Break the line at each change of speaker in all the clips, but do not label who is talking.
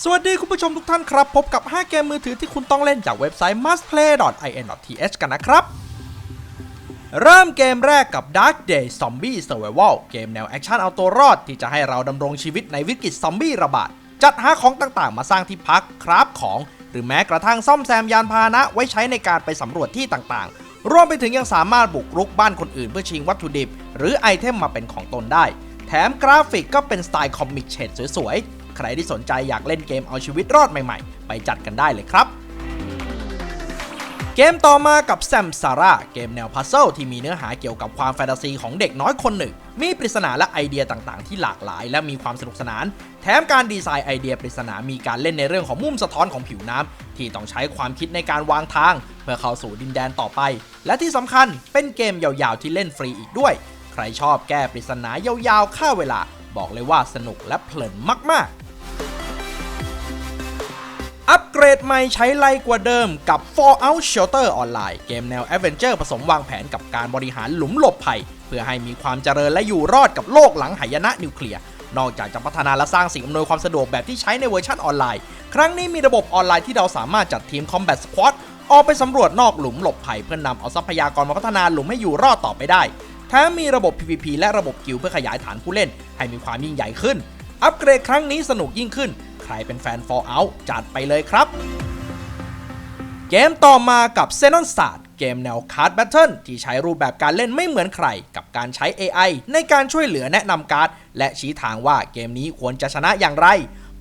สวัสดีคุณผู้ชมทุกท่านครับ พบกับ 5 เกมมือถือที่คุณต้องเล่นจากเว็บไซต์ mustplay.in.th กันนะครับ เริ่มเกมแรกกับ Dark Day Zombie Survival เกมแนวแอคชั่นเอาตัวรอดที่จะให้เราดำรงชีวิตในวิกฤตซอมบี้ระบาด จัดหาของต่างๆ มาสร้างที่พักคราฟของ หรือแม้กระทั่งซ่อมแซมยานพาหนะไว้ใช้ในการไปสำรวจที่ต่างๆ รวมไปถึงยังสามารถบุกรุกบ้านคนอื่นเพื่อชิงวัตถุดิบ หรือไอเทมมาเป็นของตนได้ แถมกราฟิกก็เป็นสไตล์คอมิกเฉดสวย ใครที่สนใจอยากเล่นเกมเอาชีวิตรอดใหม่ๆ ไปจัดกันได้เลยครับ เกมต่อมากับแซมซาร่าเกมแนวพัซเซิลที่มีเนื้อหาเกี่ยวกับความแฟนตาซีของเด็กน้อยคนหนึ่ง มีปริศนาและไอเดียต่างๆ ที่หลากหลาย และมีความสนุกสนาน แถมการดีไซน์ไอเดียปริศนามีการเล่นในเรื่องของมุมสะท้อนของผิวน้ำที่ต้องใช้ความคิดในการวางทาง เพื่อเข้าสู่ดินแดนต่อไป และที่สำคัญเป็นเกมยาวๆที่เล่นฟรีอีกด้วย ใครชอบแก้ปริศนายาวๆฆ่าเวลา บอกเลยว่าสนุกและเพลินมากๆ อัปเกรดใหม่ใช้ไล่กว่าเดิมกับ Fallout Shelter Online เกมแนว Adventure ผสมวางแผนกับการบริหารหลุมหลบภัย เพื่อให้มีความเจริญและอยู่รอดกับโลกหลังหายนะนิวเคลียร์ นอกจากจะพัฒนาและสร้างสิ่งอำนวยความสะดวกแบบที่ใช้ในเวอร์ชันออนไลน์ ครั้งนี้มีระบบออนไลน์ที่เราสามารถจัดทีม Combat Squad ออกไปสำรวจนอกหลุมหลบภัยเพื่อนำเอาทรัพยากรมาพัฒนาหลุมให้อยู่รอดต่อไปได้แถมมีระบบ PVP และระบบกิลเพื่อขยายฐานผู้เล่น ให้มีความยิ่งใหญ่ขึ้น อัปเกรดครั้งนี้สนุกยิ่งขึ้น รเป็นแฟน Fallout จัดไปเลยครับ เกมต่อมากับ z e n o n s t a r เกมแนวคาร์ดแบทเทิลที่ใช้รูปแบบการเล่นไม่เหมือนใคร กับการใช้ AI ในการช่วยเหลือแนะนำการ์ด และชี้ทางว่าเกมนี้ควรจะชนะอย่างไร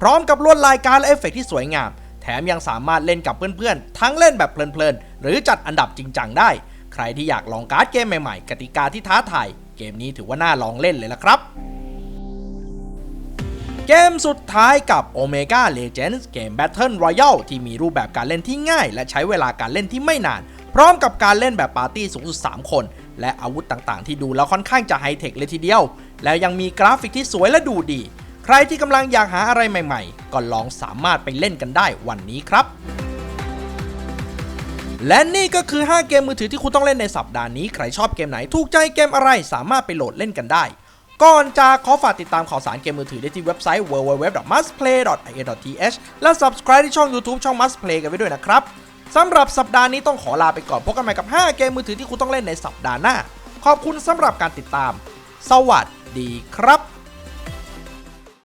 พร้อมกับลวดลายการดและเอฟเฟกต์ที่สวยงาม แถมยังสามารถเล่นกับเพื่อนๆ ทั้งเล่นแบบเพลินๆ หรือจัดอันดับจริงจังได้ ใครที่อยากลองการ์ดเกมใหม่ๆ กติกาที่ท้าทายเกมนี้ถือว่าน่าลองเล่นเลยละครับ เกมสุดท้ายกับ Omega Legends เกม Battle Royale ที่มีรูปแบบการเล่นที่ง่าย และใช้เวลาการเล่นที่ไม่นาน พร้อมกับการเล่นแบบปาร์ตี้สูงสุด 3 คน และอาวุธต่างๆ ที่ดูแล้วค่อนข้างจะไฮเทคเลยทีเดียว แล้วยังมีกราฟิกที่สวยและดูดี ใครที่กำลังอยากหาอะไรใหม่ๆ ก็ลองสามารถไปเล่นกันได้วันนี้ครับและนี่ก็คือ 5 เกมมือถือที่คุณต้องเล่นในสัปดาห์นี้ ใครชอบเกมไหน ถูกใจเกมอะไร สามารถไปโหลดเล่นกันได้ ก่อนจากขอฝากติดตามข่าวสารเกมมือถือได้ที่เว็บไซต์ www.mustplay.ia.th และ subscribe ที่ช่อง YouTube ช่อง mustplay กันไว้ด้วยนะครับสำหรับสัปดาห์นี้ต้องขอลาไปก่อนพบกันใหม่กับ 5 เกมมือถือที่คุณต้องเล่นในสัปดาห์หน้า ขอบคุณสำหรับการติดตาม สวัสดีครับ